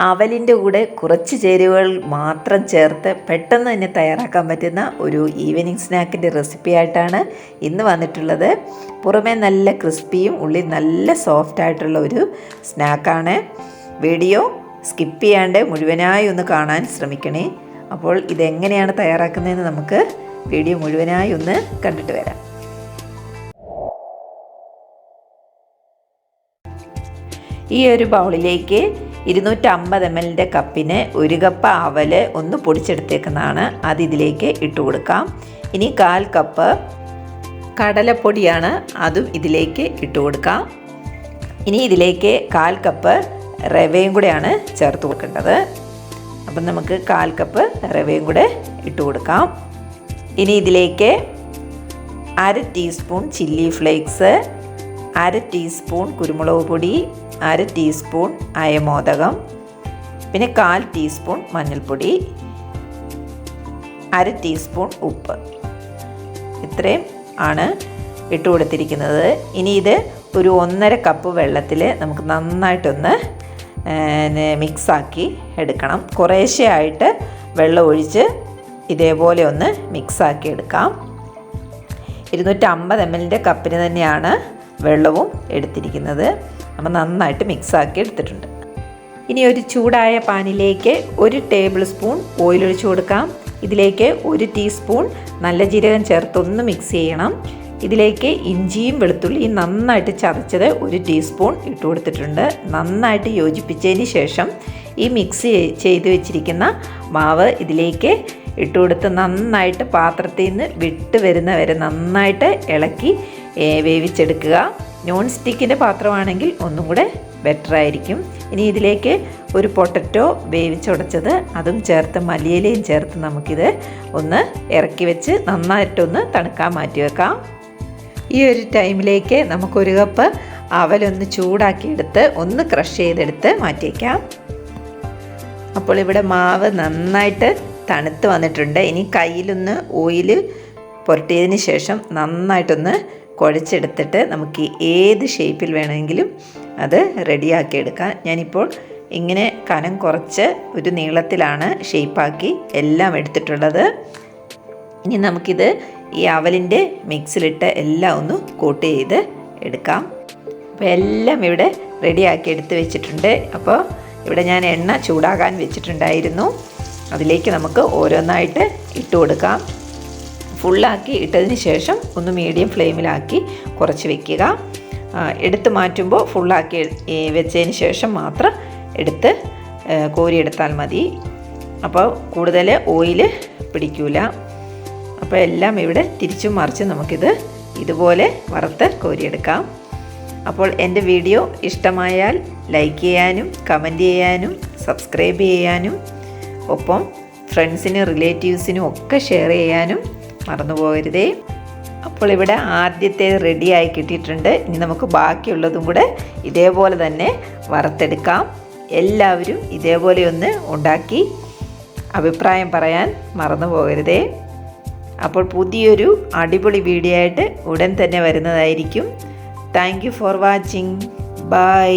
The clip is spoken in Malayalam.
അവലിന്റെ കൂടെ കുറച്ച് ചേരുവകൾ മാത്രം ചേർത്ത് പെട്ടെന്ന് തന്നെ തയ്യാറാക്കാൻ പറ്റുന്ന ഒരു ഈവനിങ് സ്നാക്കിന്റെ റെസിപ്പി ആയിട്ടാണ് ഇന്ന് വന്നിട്ടുള്ളത്. പുറമേ നല്ല ക്രിസ്പിയും ഉള്ളിൽ നല്ല സോഫ്റ്റ് ആയിട്ടുള്ള ഒരു സ്നാക്കാണ്. വീഡിയോ സ്കിപ്പ് ചെയ്യാണ്ട് മുഴുവനായി ഒന്ന് കാണാൻ ശ്രമിക്കണേ. അപ്പോൾ ഇതെങ്ങനെയാണ് തയ്യാറാക്കുന്നതെന്ന് നമുക്ക് വീഡിയോ മുഴുവനായി ഒന്ന് കണ്ടിട്ട് വരാം. ഈ ഒരു ബൗളിലേക്ക് ഇരുന്നൂറ്റമ്പത് എം എല്ലിന്റെ കപ്പിന് ഒരു കപ്പ് അവൽ ഒന്ന് പൊടിച്ചെടുത്തേക്കുന്നതാണ്. അത് ഇതിലേക്ക് ഇട്ട് കൊടുക്കാം. ഇനി കാൽ കപ്പ് കടലപ്പൊടിയാണ് അതും ഇതിലേക്ക് ഇട്ട് കൊടുക്കാം. ഇനി ഇതിലേക്ക് കാൽ കപ്പ് റവയും കൂടെയാണ് ചേർത്ത് കൊടുക്കേണ്ടത്. അപ്പം നമുക്ക് കാൽ കപ്പ് റവയും കൂടെ ഇട്ട് കൊടുക്കാം. ഇനി ഇതിലേക്ക് അര ടീസ്പൂൺ ചില്ലി ഫ്ലേക്സ് അര ടീസ്പൂൺ കുരുമുളക് പൊടി അര ടീസ്പൂൺ അയമോദകം പിന്നെ കാൽ ടീസ്പൂൺ മഞ്ഞൾപ്പൊടി അര ടീസ്പൂൺ ഉപ്പ്. ഇത്രയും ആണ് ഇട്ട് കൊടുത്തിരിക്കുന്നത്. ഇനി ഇത് ഒരു ഒന്നര കപ്പ് വെള്ളത്തിൽ നമുക്ക് നന്നായിട്ടൊന്ന് മിക്സാക്കി എടുക്കണം. കുറേശ്ശെ ആയിട്ട് വെള്ളം ഒഴിച്ച് ഇതേപോലെ ഒന്ന് മിക്സാക്കി എടുക്കാം. ഇരുന്നൂറ്റമ്പത് എം എല്ലിന്റെ കപ്പിന് തന്നെയാണ് വെള്ളവും എടുത്തിരിക്കുന്നത്. നമ്മൾ നന്നായിട്ട് മിക്സാക്കി എടുത്തിട്ടുണ്ട്. ഇനി ഒരു ചൂടായ പാനിലേക്ക് ഒരു ടേബിൾ സ്പൂൺ ഓയിൽ ഒഴിച്ചു കൊടുക്കാം. ഇതിലേക്ക് ഒരു ടീസ്പൂൺ നല്ല ജീരകം ചേർത്തൊന്ന് മിക്സ് ചെയ്യണം. ഇതിലേക്ക് ഇഞ്ചിയും വെളുത്തുള്ളിയും നന്നായിട്ട് ചതച്ചത് ഒരു ടീസ്പൂൺ ഇട്ട് കൊടുത്തിട്ടുണ്ട്. നന്നായിട്ട് യോജിപ്പിച്ചതിന് ശേഷം ഈ മിക്സ് ചെയ്ത് വെച്ചിരിക്കുന്ന മാവ് ഇതിലേക്ക് ഇട്ട് കൊടുത്ത് നന്നായിട്ട് പാത്രത്തിൽ നിന്ന് വിട്ട് വരുന്ന വരെ നന്നായിട്ട് ഇളക്കി വേവിച്ചെടുക്കുക. നോൺ സ്റ്റിക്കിന്റെ പാത്രമാണെങ്കിൽ ഒന്നും കൂടെ ബെറ്റർ ആയിരിക്കും. ഇനി ഇതിലേക്ക് ഒരു പൊട്ടറ്റോ വേവിച്ചുടച്ചത് അതും ചേർത്ത് മല്ലിയിലയും ചേർത്ത് നമുക്കിത് ഒന്ന് ഇറക്കി വെച്ച് നന്നായിട്ടൊന്ന് തണുക്കാൻ മാറ്റി വെക്കാം. ഈ ഒരു ടൈമിലേക്ക് നമുക്കൊരു കപ്പ് അവലൊന്ന് ചൂടാക്കിയെടുത്ത് ഒന്ന് ക്രഷ് ചെയ്തെടുത്ത് മാറ്റിയേക്കാം അപ്പോൾ ഇവിടെ മാവ് നന്നായിട്ട് തണുത്ത് വന്നിട്ടുണ്ട്. ഇനി കയ്യിലൊന്ന് ഓയിൽ പുരട്ടിയതിന് ശേഷം നന്നായിട്ടൊന്ന് കുഴച്ചെടുത്തിട്ട് നമുക്ക് ഏത് ഷേപ്പിൽ വേണമെങ്കിലും അത് റെഡിയാക്കി എടുക്കാം ഞാനിപ്പോൾ ഇങ്ങനെ കനം കുറച്ച് ഒരു നീളത്തിലാണ് ഷേപ്പാക്കി എല്ലാം എടുത്തിട്ടുള്ളത്. ഇനി നമുക്കിത് ഈ അവലിന്റെ മിക്സിലിട്ട് എല്ലാം ഒന്ന് കോട്ട് ചെയ്ത് എടുക്കാം. അപ്പോൾ എല്ലാം ഇവിടെ റെഡിയാക്കി എടുത്ത് വെച്ചിട്ടുണ്ട്. അപ്പോൾ ഇവിടെ ഞാൻ എണ്ണ ചൂടാകാൻ വെച്ചിട്ടുണ്ടായിരുന്നു. അതിലേക്ക് നമുക്ക് ഓരോന്നായിട്ട് ഇട്ട് കൊടുക്കാം. ഫുള്ളാക്കി ഇട്ടതിന് ശേഷം ഒന്ന് മീഡിയം ഫ്ലെയിമിലാക്കി കുറച്ച് വെക്കുക. എടുത്ത് മാറ്റുമ്പോൾ ഫുള്ളാക്കി വെച്ചതിന് ശേഷം മാത്രം എടുത്ത് കോരിയെടുത്താൽ മതി. അപ്പോൾ കൂടുതൽ ഓയിൽ പിടിക്കൂല. അപ്പോൾ എല്ലാം ഇവിടെ തിരിച്ചും മറിച്ച് നമുക്കിത് ഇതുപോലെ വറുത്ത് കോരിയെടുക്കാം. അപ്പോൾ എന്റെ വീഡിയോ ഇഷ്ടമായാൽ ലൈക്ക് ചെയ്യാനും കമന്റ് ചെയ്യാനും സബ്സ്ക്രൈബ് ചെയ്യാനും ഒപ്പം ഫ്രണ്ട്സിനും റിലേറ്റീവ്സിനും ഒക്കെ ഷെയർ ചെയ്യാനും മറന്നു പോകരുതേ അപ്പോൾ ഇവിടെ ആദ്യത്തെ റെഡിയായി കിട്ടിയിട്ടുണ്ട്. ഇനി നമുക്ക് ബാക്കിയുള്ളതും കൂടെ ഇതേപോലെ തന്നെ വറുത്തെടുക്കാം. എല്ലാവരും ഇതേപോലെ ഒന്ന് ഉണ്ടാക്കി അഭിപ്രായം പറയാൻ മറന്നു പോകരുതേ അപ്പോൾ പുതിയൊരു അടിപൊളി വീഡിയോ ആയിട്ട് ഉടൻ തന്നെ വരുന്നതായിരിക്കും. Thank you for watching bye